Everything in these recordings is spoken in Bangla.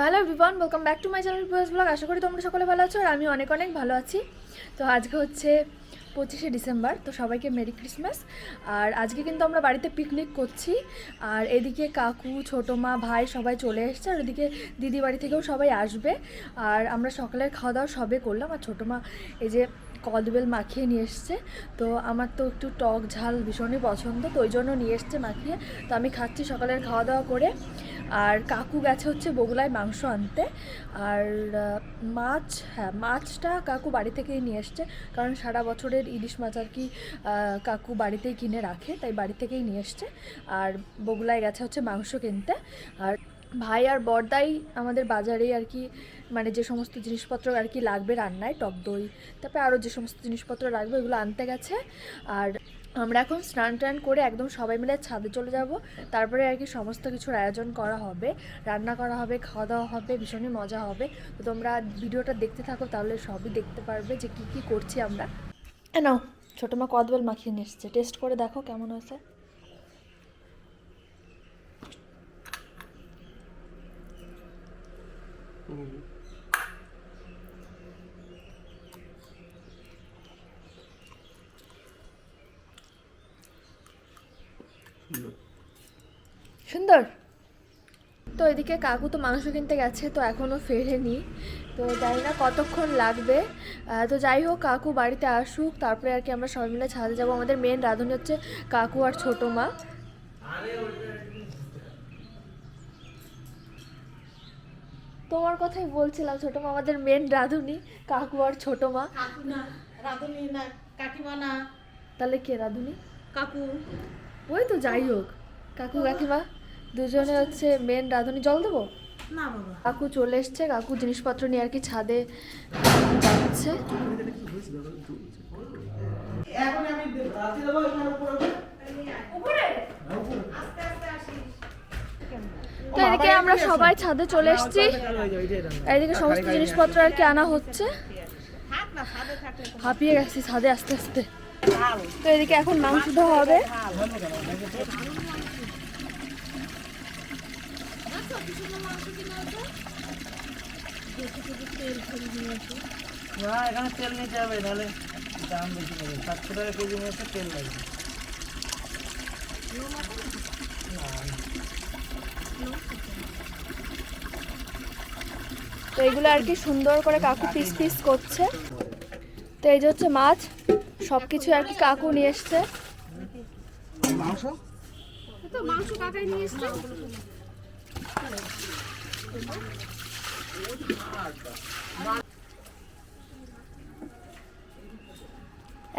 Hello everyone welcome back to my channel because blog আশা করি তোমরা সকলে ভালো আছো আর আমি অনেক অনেক ভালো আছি। তো আজকে হচ্ছে পঁচিশে ডিসেম্বর, তো সবাইকে মেরি ক্রিসমাস আর আজকে কিন্তু আমরা বাড়িতে পিকনিক করছি। আর এদিকে কাকু, ছোটো মা, ভাই সবাই চলে এসছে। আর ওদিকে দিদি বাড়ি থেকেও সবাই আসবে। আর আমরা সকালের খাওয়া দাওয়া সবে করলাম। আর ছোটো মা এই যে কদবেল মাখিয়ে নিয়ে এসছে। তো আমার তো একটু টক ঝাল ভীষণই পছন্দ, তো ওই জন্য নিয়ে এসছে মাখিয়ে। তো আমি খাচ্ছি সকালের খাওয়া দাওয়া করে। আর কাকু গেছে হচ্ছে বগুলায় মাংস আনতে। আর মাছ হ্যাঁ মাছটা কাকু বাড়ি থেকেই নিয়ে এসছে। কারণ সারা বছরের ইলিশ মাছ আর কি কাকু বাড়িতেই কিনে রাখে, তাই বাড়ি থেকেই নিয়ে এসছে। আর বগুলায় গেছে হচ্ছে মাংস কিনতে। আর ভাই আর বড়দাই আমাদের বাজারেই আর কি মানে যে সমস্ত জিনিসপত্র আর কি লাগবে রান্নায়, টক দই, তারপরে আরও যে সমস্ত জিনিসপত্র লাগবে ওগুলো আনতে গেছে। আর আমরা এখন স্নান টান করে একদম সবাই মিলে ছাদে চলে যাব। তারপরে আর কি সমস্ত কিছুর আয়োজন করা হবে। রান্না করা হবে, খাওয়া দাওয়া হবে, ভীষণই মজা হবে। তো তোমরা ভিডিওটা দেখতে থাকো, তাহলে সবই দেখতে পারবে যে কী কী করছি আমরা। নাও, ছোটো মা কদবেল মাখিয়ে নিয়ে এসছে। টেস্ট করে দেখো কেমন হয়েছে। সুন্দর। তো এদিকে কাকু তো মাংস কিনতে গেছে তো এখনও ফেরেনি। তো জানি না কতক্ষণ লাগবে। তো যাই হোক কাকু বাড়িতে আসুক তারপরে আর কি আমরা সবাই মিলে ছাদে যাব। আমাদের মেন রাঁধুনি হচ্ছে কাকু আর ছোটো মা। তোমার কথাই বলছিলাম ছোটো মা আমাদের মেন রাঁধুনি কাকু আর ছোটো মা। কাকু না রাধুনি না কাকিমা না। তাহলে কে রাঁধুনি? কাকু। ওই তো যাই হোক। কাকু কাকিমা? দুজনে হচ্ছে মেন রাঁধুনি। জল দেবো? না বাবা। কাকু চলে এসছে কাকু জিনিসপত্র নিয়ে আর কি ছাদে যাচ্ছে। এখন আমি রাতে দেবো উপরে তো এদিকে আমরা সবাই ছাদে চলে এসেছি। এদিকে সমস্ত জিনিসপত্র আর কি আনা হচ্ছে। হাঁপিয়ে গেছি ছাদে আস্তে আস্তে। তো এদিকে এখন মাংস ধোয়া হবে। না এখানে তেল নিতে হবে তাহলে দাম বেশি লাগবে সাতশো টাকা কেজি মতো তেল লাগবে। তো এগুলো আর কি সুন্দর করে কাকু পিস পিস করছে। তো এই যে হচ্ছে মাছ সব কিছু আর কি কাকু নিয়ে এসছে। মাংস? তো মাংস কাকাই নিয়ে এসছে।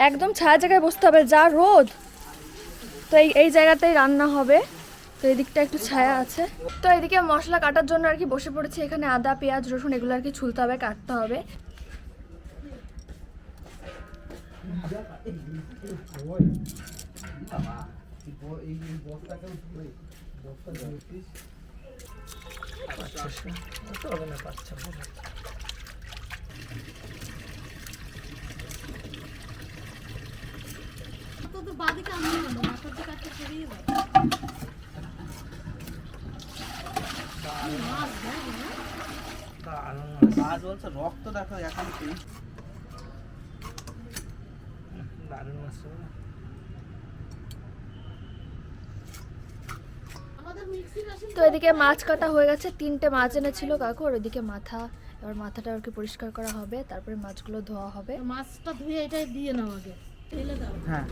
একদম ছায়া জায়গায় বসতে হবে, যা রোদ। তো এই এই জায়গাতেই রান্না হবে। তো এদিকটা একটু ছায়া আছে। তো এদিকে মশলা কাটার জন্য আর কি বসে পড়েছি। এখানে আদা, পেঁয়াজ, রসুন এগুলো আর কি ছুলতে হবে, কাটতে হবে। হবে না পাঁচশো বাদিকে আমি মাথার দিকে একটা ছড়িয়ে মাছ বলছে রক্ত দেখো এখন কি। দারুণ মাছ ছিল না? আমাদের মিক্সি মেশিন তো এদিকে মাছ কাটা হয়ে গেছে তিনটে মাছ এনেছিল কাকু আর ওদিকে মাথা। এবার মাথাটা আর কি পরিষ্কার করা হবে তারপরে মাছগুলো ধোয়া হবে। মাছটা ধুয়ে এটাই দিয়ে নাও আগে হ্যাঁ।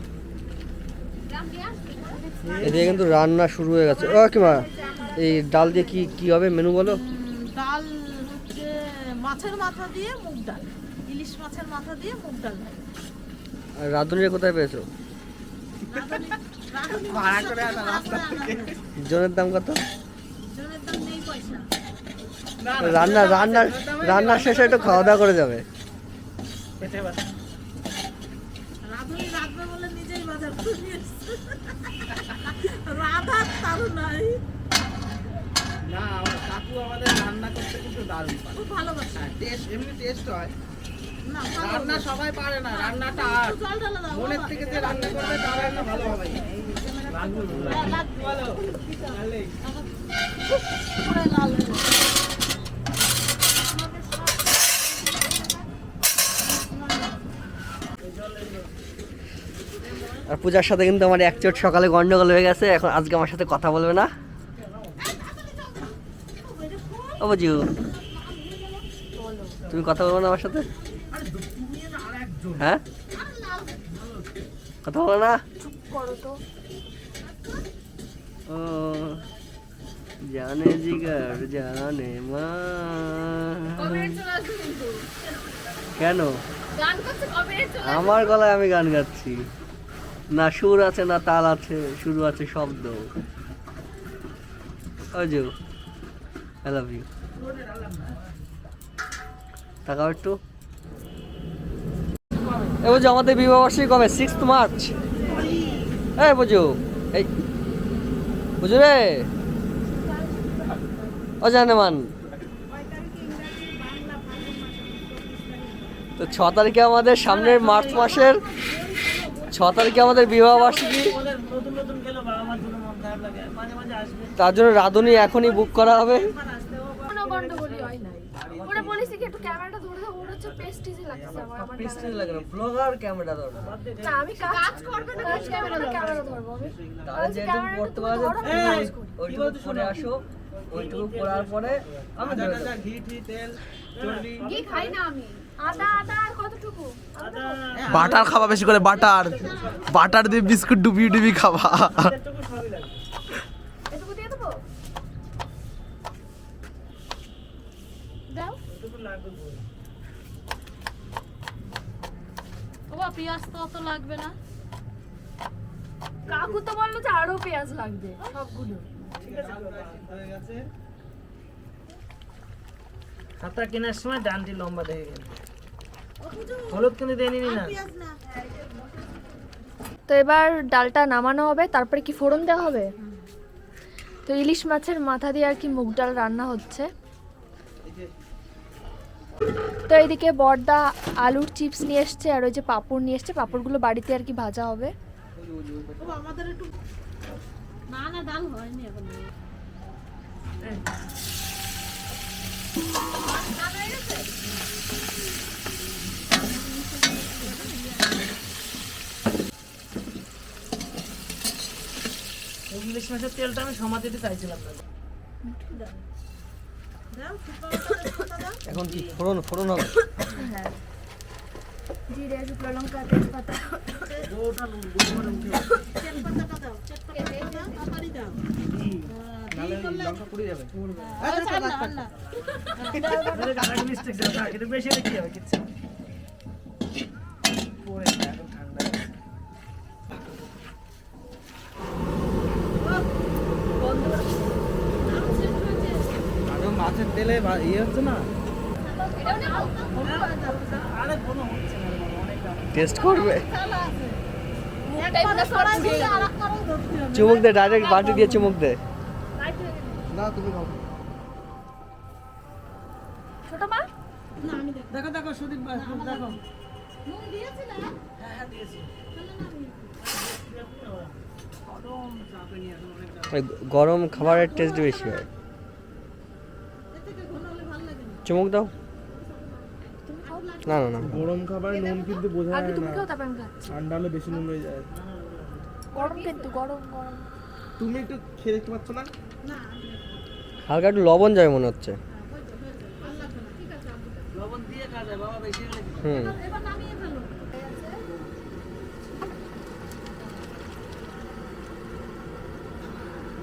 এদিকে কিন্তু রান্না শুরু হয়ে গেছে। ও কি মা এই ডাল দিয়ে কি কি হবে মেনু বলো? ডাল হচ্ছে মাছের মাথা দিয়ে মুগ ডাল ইলিশ মাছের মাথা দিয়ে মুগ ডাল আর রাঁধুনিরা কোথায় পেয়েছ? জনের দাম কত? জনের দাম নেই পয়সা। না, না, রান্না রান্না রান্না শেষে একটু খাওয়া দাওয়া করে যাবে রান্না হয় না ভালো। রান্না সবাই পারে না রান্নাটা মনের থেকে যে রান্না করবে তার রান্না ভালো হবে। আর পূজার সাথে কিন্তু আমার এক চোট সকালে গন্ডগোল হয়ে গেছে। এখন আজকে আমার সাথে কথা বলবে না। অবজু তুমি কথা বলবে না আমার সাথে? হ্যাঁ? কথা বলো না? ও জানে জিগার জানে মা। কেন? আমার গলায় আমি গান গাচ্ছি। না সুর আছে না তাল আছে শুরু আছে শব্দ। অজু আই লাভ ইউ তাকাও একটু। এ বুঝো আমাদের বিবাহবার্ষিকী কবে? সিক্স মার্চ এই বুঝো এই বুঝু অজানেমান। তো ছ তারিখে আমাদের সামনের মার্চ মাসের ছ তারিখে আমাদের বিবাহ বার্ষিকী। তার জন্য রাঁধুনি এখনই বুক করা হবে কোনো গন্ডগোলই হয় নাই ওরা বলেছে কি একটু ক্যামেরাটা ধরে দাও ওর হচ্ছে পেস্টিজে লাগছে আমার আমার camera। ব্লগার ক্যামেরা ধরো না আমি কাজ করবে না কাজ করবে ক্যামেরা ধরবো আমি। তাহলে যেটুকু করতে পারো ওইটুকু পরে আসো ওইটুকু করার পরে আমি ধরে দেবো। ঘি টি তেল চর্বি কি খাই না আমি। আদা আদা কতটুকু? বাটার খাবা বেশি করে বাটার। বাটার দিয়ে বিস্কুট ডুবিয়ে ডুবি খাবা এটুকু সবই লাগে এটুকু দিয়ে দেবো দাও এটুকু লাগবে বলে। বাবা পেঁয়াজ তো অত লাগবে না। কাকু তো বলল যে আরও পেঁয়াজ লাগবে সবগুলো। ঠিক আছে হয়ে গেছে হাতটা কেনার সময় ডানটি লম্বা দেখে গেল। হলুদ কিন্তু দিয়ে নিবি না। তো এবার ডালটা নামানো হবে তারপরে কি ফোড়ন দেওয়া হবে? তো ইলিশ মাছের মাথা দিয়ে আর কি মুগ ডাল রান্না হচ্ছে। তো এইদিকে বড়দা আলুর চিপস নিয়ে এসছে আর ওই যে পাপড় নিয়ে এসছে। পাপড়গুলো বাড়িতে আর কি ভাজা হবে। আমাদের একটু না না ডাল হয়নি এখন। এই ইলিশ মাছের তেলটা আমি সমাজ দিতে চাইছিলাম এখন কি ফোড়ন ফোড়ন হবে হ্যাঁ জিরে শুকনো লঙ্কা তেজপাতা লঙ্কা দাও তেজপাতাটা দাও তাড়াতাড়ি দাও আচ্ছা, আল্লাহ, আল্লাহ। বেশি কি হবে কিচ্ছু ইয়ে হচ্ছে না না। টেস্ট করবে। চুমুক দে ডাইরেক্ট বাটি দিয়ে চুমুক দে ছোট মা না, আমি দেখব। দেখো দেখো সুদীপ ভাই, দেখো নুন দিয়েছি না? হ্যাঁ হ্যাঁ দিয়েছি গরম খাবারের টেস্ট বেশি হয় এর থেকে ঘন হলে ভালো লাগে না। চুমুক দাও। না না না। গরম খাবার নুন কিন্তু বোঝা আগে যায় তুমি না। খাও তারপর আমি খাচ্ছি। ঠান্ডা হলে বেশি নুন হয়ে যায়। গরম কিন্তু গরম গরম। তুমি একটু খেয়ে দেখতে পাচ্ছ না? না, হালকা একটু লবণ যায় মনে হচ্ছে। লবণ দিয়ে খাওয়া যায় বাবা বেশি? হুম এবার নামিয়ে ফেলো।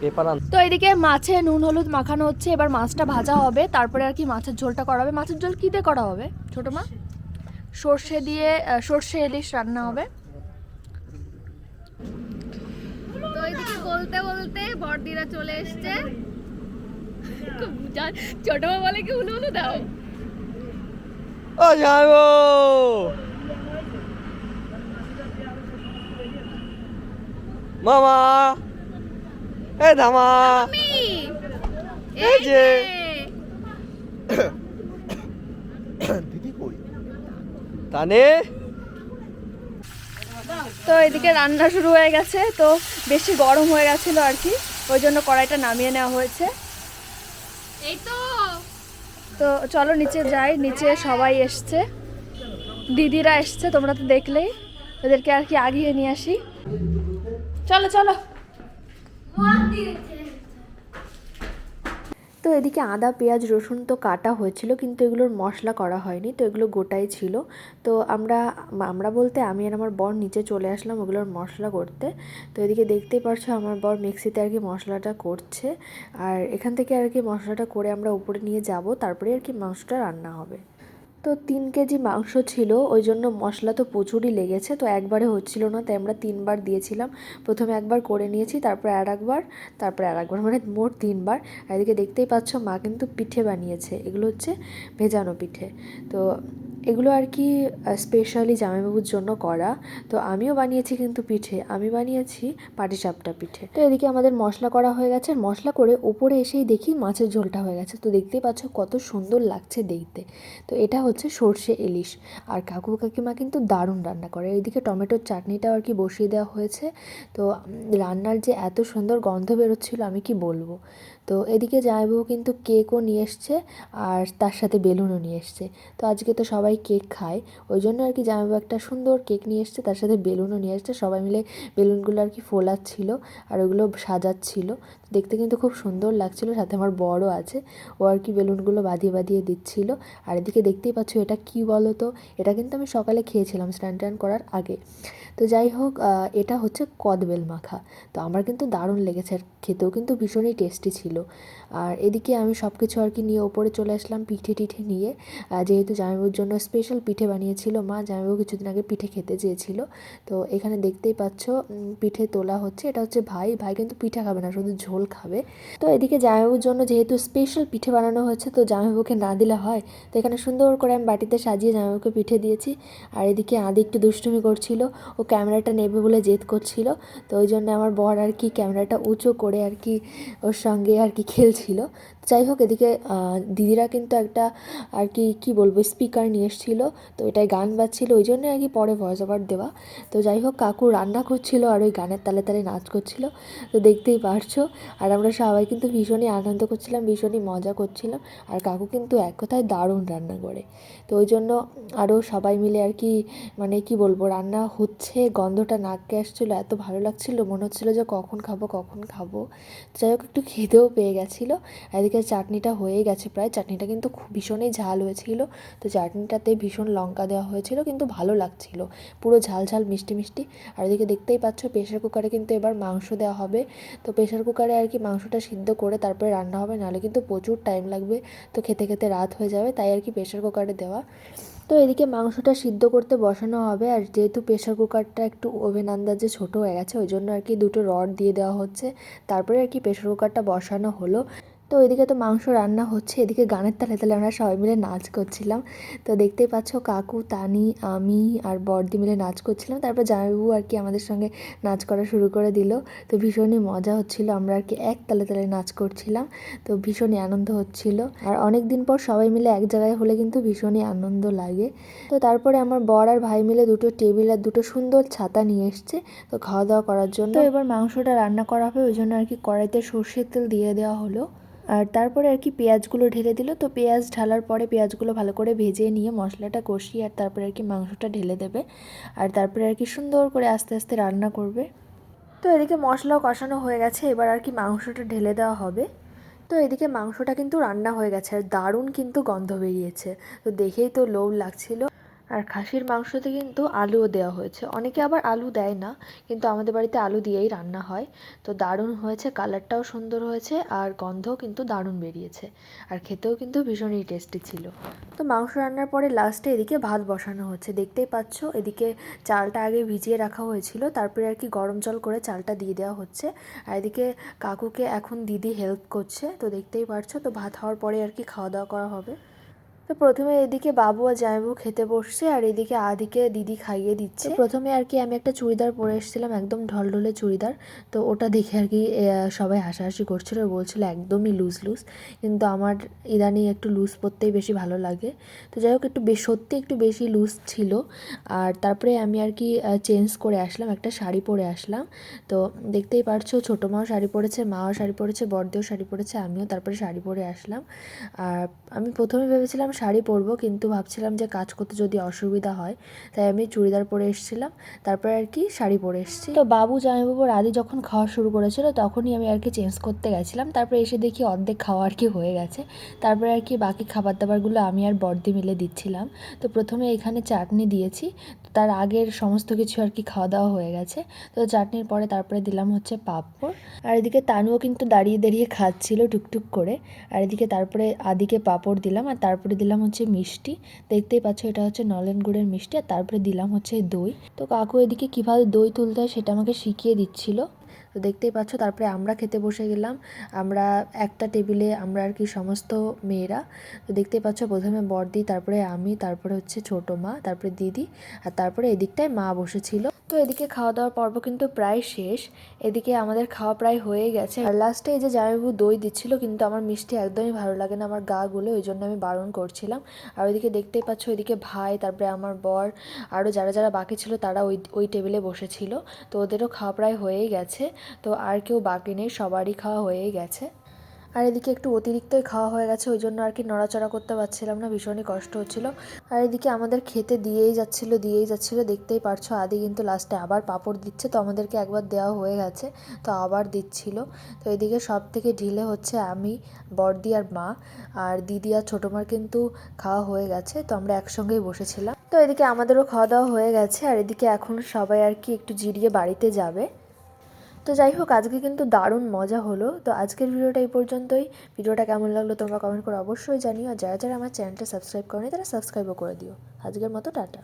পেপার আন তো এদিকে মাছে নুন হলুদ মাখানো হচ্ছে এবার মাছটা ভাজা হবে তারপরে আর কি মাছের ঝোলটা করা হবে। মাছের ঝোল কী দিয়ে করা হবে ছোটো মা? সর্ষে দিয়ে সর্ষে ইলিশ রান্না হবে। তো এদিকে বলতে বলতে বড়দিরা চলে এসছে। ছোট মা বলে কি উলু উলু দাও? ও যাব মামা! এ ধামা এই যে। দিদি কই? তানে? তো এদিকে রান্না শুরু হয়ে গেছে তো বেশি গরম হয়ে গেছিল আর কি ওই জন্য কড়াইটা নামিয়ে নেওয়া হয়েছে। এই তো। তো চলো নিচে যাই নিচে সবাই এসছে। দিদিরা এসছে তোমরা তো দেখলেই। ওদেরকে আর কি আগিয়ে নিয়ে আসি। চলো চলো। তো এদিকে আদা, পেঁয়াজ, রসুন তো কাটা হয়েছিল, কিন্তু এগুলোর মশলা করা হয়নি, তো এগুলো গোটাই ছিল। তো আমরা আমরা বলতে আমি আর আমার বর নিচে চলে আসলাম ওগুলোর মশলা করতে। তো এদিকে দেখতেই পারছ আমার বর মিক্সিতে আর কি মশলাটা করছে। আর এখান থেকে আর কি মশলাটা করে আমরা উপরে নিয়ে যাব, তারপরে আর কি মাংসটা রান্না হবে। তো তিন কেজি মাংস ছিল, ওই জন্য মশলা তো প্রচুরই লেগেছে, তো একবারে হচ্ছিল না, তাই আমরা তিনবার দিয়েছিলাম। প্রথমে একবার করে নিয়েছি, তারপরে আর একবার, তারপরে আর একবার মানে মোট তিনবার। এদিকে দেখতেই পাচ্ছ, মা কিন্তু পিঠে বানিয়েছে, এগুলো হচ্ছে ভেজানো পিঠে। তো এগুলো আর কি স্পেশালি জামাইবাবুর জন্য করা। তো আমিও বানিয়েছি কিন্তু পিঠে, আমি বানিয়েছি পাটিসাপটা পিঠে। তো এদিকে আমাদের মশলা করা হয়ে গেছে মশলা করে ওপরে এসেই দেখি মাছের ঝোলটা হয়ে গেছে। তো দেখতেই পাচ্ছ কত সুন্দর লাগছে দেখতে। তো এটা হচ্ছে সর্ষে ইলিশ। আর কাকু কাকিমা কিন্তু দারুণ রান্না করে। এদিকে টমেটোর চাটনিটাও আর কি বসিয়ে দেওয়া হয়েছে। তো রান্নার যে এত সুন্দর গন্ধ বেরোচ্ছিল আমি কি বলব? তো এদিকে জামাইবাবু কিন্তু কেকও নিয়ে এসছে আর তার সাথে বেলুনও নিয়ে এসছে। তো আজকে তো সবাই কেক খায়, ওই জন্য আর কি জামাইবাবু একটা সুন্দর কেক নিয়ে এসছে, তার সাথে বেলুনও নিয়ে এসছে, সবাই মিলে বেলুনগুলো আর কি ফোলাচ্ছিল আর ওগুলো সাজাচ্ছিল। দেখতে কিন্তু খুব সুন্দর লাগছিল, সাথে আমার বড়ও আছে, ও আর কি বেলুনগুলো বাঁধিয়ে বাঁধিয়ে দিচ্ছিল। আর এদিকে দেখতেই পাচ্ছ এটা কি বলো তো, এটা কিন্তু আমি সকালে খেয়েছিলাম স্নান টান করার আগে। তো যাই হোক এটা হচ্ছে কদবেল মাখা। তো আমার কিন্তু দারুণ লেগেছে আর খেতেও কিন্তু ভীষণই টেস্টি ছিল। আর এদিকে আমি সব কিছু আর কি নিয়ে ওপরে চলে আসলাম পিঠে টিঠে নিয়ে। যেহেতু জামাইবাবুর জন্য স্পেশাল পিঠে বানিয়েছিল মা জামাইবাবু কিছুদিন আগে পিঠে খেতে চেয়েছিল। তো এখানে দেখতেই পাচ্ছ পিঠে তোলা হচ্ছে। এটা হচ্ছে ভাই। ভাই কিন্তু পিঠে খাবে না, শুধু ঝোল খাবে। তো এদিকে জামাইবাবুর জন্য যেহেতু স্পেশাল পিঠে বানানো হয়েছে তো জামাইবাবুকে না দিলে হয়। তো এখানে সুন্দর করে আমি বাটিতে সাজিয়ে জামাইবাবুকে পিঠে দিয়েছি। আর এদিকে আদি একটু দুষ্টুমি করছিল। ও ক্যামেরাটা নেবে বলে জেদ করছিল। তো ওই জন্য আমার বর আর কি ক্যামেরাটা উঁচু করে আর কি ওর সঙ্গে আর কি খেলছিল। যাই হোক, এদিকে দিদিরা কিন্তু একটা আর কি কি বলব স্পিকার নিয়ে এসেছিল। তো এটাই গান বাজছিল, ওই জন্য আর কি পরে ভয়েস ওভার দেওয়া। তো যাই হোক, কাকু রান্না করছিল আর ওই গানের তালে তালে নাচ করছিল। তো দেখতেই পারছ। আর আমরা সবাই কিন্তু ভীষণই আনন্দ করছিলাম, ভীষণই মজা করছিলাম। আর কাকু কিন্তু এক কথায় দারুণ রান্না করে। তো ওই জন্য আরও সবাই মিলে আর কি মানে কি বলব, রান্না হচ্ছে, গন্ধটা নাককে আসছিল, এত ভালো লাগছিল, মনে হচ্ছিল যে কখন খাব কখন খাব। যাই হোক, একটু খিদেও পেয়ে গেছিল। এদিকে চাটনিটা হয়ে গেছে প্রায়। চাটনিটা কিন্তু খুব ভীষণই ঝাল হয়েছিল। তো চাটনিটাতে ভীষণ লঙ্কা দেওয়া হয়েছিল, কিন্তু ভালো লাগছিল। পুরো ঝাল ঝাল, মিষ্টি মিষ্টি। আর এদিকে দেখতেই পাচ্ছ প্রেশার কুকারে কিন্তু এবার মাংস দেওয়া হবে। তো প্রেশার কুকারে আর কি মাংসটা সিদ্ধ করে তারপরে রান্না হবে। নাহলে কিন্তু প্রচুর টাইম লাগবে। তো খেতে খেতে রাত হয়ে যাবে, তাই আর কি প্রেশার কুকারে দেওয়া। তো এদিকে মাংসটা সিদ্ধ করতে বসানো হবে। আর যেহেতু প্রেশার কুকারটা একটু ওভেন আন্দাজে ছোটো হয়ে গেছে, ওই জন্য আর কি দুটো রড দিয়ে দেওয়া হচ্ছে। তারপরে আর কি প্রেশার কুকারটা বসানো হলো। তো এদিকে তো মাংস রান্না হচ্ছে, এদিকে গানের তালে তালে আমরা সবাই মিলে নাচ করছিলাম। তো দেখতেই পাচ্ছ কাকু, তানি, আমি আর বর্দি মিলে নাচ করছিলাম। তারপর জামাইবাবু আর কি আমাদের সঙ্গে নাচ করা শুরু করে দিল। তো ভীষণই মজা হচ্ছিল, আমরা আর কি এক তালে তালে নাচ করছিলাম। তো ভীষণই আনন্দ হচ্ছিল। আর অনেক দিন পর সবাই মিলে এক জায়গায় হলে কিন্তু ভীষণই আনন্দ লাগে। তো তারপরে আমার বর আর ভাই মিলে দুটো টেবিল আর দুটো সুন্দর ছাতা নিয়ে এসছে, তো খাওয়া দাওয়া করার জন্য। তো এবার মাংসটা রান্না করা হবে, ওই জন্য আর কি কড়াইতে সর্ষের তেল দিয়ে দেওয়া হলো। আর তারপরে আর কি পেঁয়াজগুলো ঢেলে দিল। তো পেঁয়াজ ঢালার পরে পেঁয়াজগুলো ভালো করে ভেজে নিয়ে মশলাটা কষিয়ে আর তারপরে আর কি মাংসটা ঢেলে দেবে। আর তারপরে আর কি সুন্দর করে আস্তে আস্তে রান্না করবে। তো এদিকে মশলাও কষানো হয়ে গেছে, এবার আর কি মাংসটা ঢেলে দেওয়া হবে। তো এদিকে মাংসটা কিন্তু রান্না হয়ে গেছে, আর দারুণ কিন্তু গন্ধ বেরিয়েছে। তো দেখেই তো লোভ লাগছিল। আর খাসির মাংসতে কিন্তু আলুও দেওয়া হয়েছে। অনেকে আবার আলু দেয় না, কিন্তু আমাদের বাড়িতে আলু দিয়েই রান্না হয়। তো দারুণ হয়েছে, কালারটাও সুন্দর হয়েছে আর গন্ধও কিন্তু দারুণ বেরিয়েছে। আর খেতেও কিন্তু ভীষণই টেস্টি ছিল। তো মাংস রান্নার পরে লাস্টে এদিকে ভাত বসানো হচ্ছে। দেখতেই পাচ্ছ, এদিকে চালটা আগে ভিজিয়ে রাখা হয়েছিল, তারপরে আর কি গরম জল করে চালটা দিয়ে দেওয়া হচ্ছে। আর এদিকে কাকুকে এখন দিদি হেল্প করছে, তো দেখতেই পারছ, তো ভাত হওয়ার পরে আর কি খাওয়া দাওয়া করা হবে। তো প্রথমে এদিকে বাবু আর জামাইবাবু খেতে বসছে, আর এদিকে আদিকে দিদি খাইয়ে দিচ্ছে। প্রথমে আর কি আমি একটা চুড়িদার পরে এসেছিলাম, একদম ঢলঢলে চুড়িদার। তো ওটা দেখে আর কি সবাই হাসাহাসি করছিল, বলছিল একদমই লুজ লুজ কিন্তু আমার ইদানিং একটু লুজ পরতেই বেশি ভালো লাগে। তো যাই হোক, একটু বেশ সত্যি একটু বেশি লুজ ছিল। আর তারপরে আমি আর কি চেঞ্জ করে আসলাম, একটা শাড়ি পরে আসলাম। তো দেখতেই পারছ, ছোটো মাও শাড়ি পরেছে, মাও শাড়ি পরেছে বড়দেও শাড়ি পরেছে, আমিও তারপরে শাড়ি পরে আসলাম। আর আমি প্রথমে ভেবেছিলাম শাড়ি পরবো, কিন্তু ভাবছিলাম যে কাজ করতে যদি অসুবিধা হয়, তাই আমি চুড়িদার পরে এসেছিলাম, তারপরে আর কি শাড়ি পরে এসেছি। তো বাবু জামাইবাবুর আদি যখন খাওয়া শুরু করেছিল, তখনই আমি আর কি চেঞ্জ করতে গেছিলাম, তারপরে এসে দেখি অর্ধেক খাওয়া আর কি হয়ে গেছে, তারপরে আর কি বাকি খাবার দাবারগুলো আমি আর বর্দি মিলে দিচ্ছিলাম। তো প্রথমে এখানে চাটনি দিয়েছি তার আগের সমস্ত কিছু আর কি খাওয়া দাওয়া হয়ে গেছে, তো চাটনির পরে তারপরে দিলাম হচ্ছে পাঁপড়। আর এদিকে তানুও কিন্তু দাঁড়িয়ে দাঁড়িয়ে খাচ্ছিল টুকটুক করে, আর এদিকে তারপরে আদিকে পাঁপড় দিলাম, আর তারপরে দিলাম হচ্ছে মিষ্টি। দেখতেই পাচ্ছ এটা হচ্ছে নলেন গুড়ের মিষ্টি আর তারপরে দিলাম হচ্ছে দই। তো কাকু এদিকে কীভাবে দই তুলতে হয় সেটা আমাকে শিখিয়ে দিচ্ছিল। তো দেখতেই পাচ্ছ তারপরে আমরা খেতে বসে গেলাম। আমরা একটা টেবিলে আমরা আর কি সমস্ত মেয়েরা। তো দেখতেই পাচ্ছ প্রথমে বড়দি, তারপরে আমি, তারপরে হচ্ছে ছোট মা, তারপরে দিদি আর তারপরে এদিকটায় মা বসেছিল। তো এদিকে খাওয়া দাওয়ার পর্ব কিন্তু প্রায় শেষ। এদিকে আমাদের খাওয়া প্রায় হয়ে গেছে। আর লাস্টে এই যে জামাইবাবু দই দিচ্ছিল, কিন্তু আমার মিষ্টি একদমই ভালো লাগে না, আমার গা গুলো, ওই জন্য আমি বারণ করছিলাম। আর ওইদিকে দেখতেই পাচ্ছ, ওইদিকে ভাই, তারপরে আমার বর আরও যারা যারা বাকি ছিল, তারা ওই ওই টেবিলে বসেছিল। তো ওদেরও খাওয়া প্রায় হয়েই গেছে। তো আর কেউ বাকি নেই, সবারই খাওয়া হয়েই গেছে। আর এদিকে একটু অতিরিক্তই খাওয়া হয়ে গেছে, ওই জন্য আর কি নড়াচড়া করতে পারছিলাম না, ভীষণই কষ্ট হচ্ছিল। আর এদিকে আমাদের খেতে দিয়েই যাচ্ছিল দিয়েই যাচ্ছিল, দেখতেই পারছ আদি কিন্তু লাস্টে আবার পাঁপড় দিচ্ছে, তো আমাদেরকে একবার দেওয়া হয়ে গেছে, তো আবার দিচ্ছিল। তো এদিকে সব থেকে ঢিলে হচ্ছে আমি বড়দি আর মা, আর দিদি আর ছোটো মার কিন্তু খাওয়া হয়ে গেছে, তো আমরা একসঙ্গেই বসেছিলাম। তো এদিকে আমাদেরও খাওয়া দাওয়া হয়ে গেছে, আর এদিকে এখন সবাই আর কি একটু জিরিয়ে বাড়িতে যাবে। তো যাই হোক, আজকে কিন্তু দারুণ মজা হলো। তো আজকের ভিডিওটা এই পর্যন্তই। ভিডিওটা কেমন লাগল তোমরা কমেন্ট করে অবশ্যই জানিও। আর যারা যারা আমার চ্যানেলটা সাবস্ক্রাইব করেনি, তারা সাবস্ক্রাইবও করে দিও। আজকের মতো, টাটা।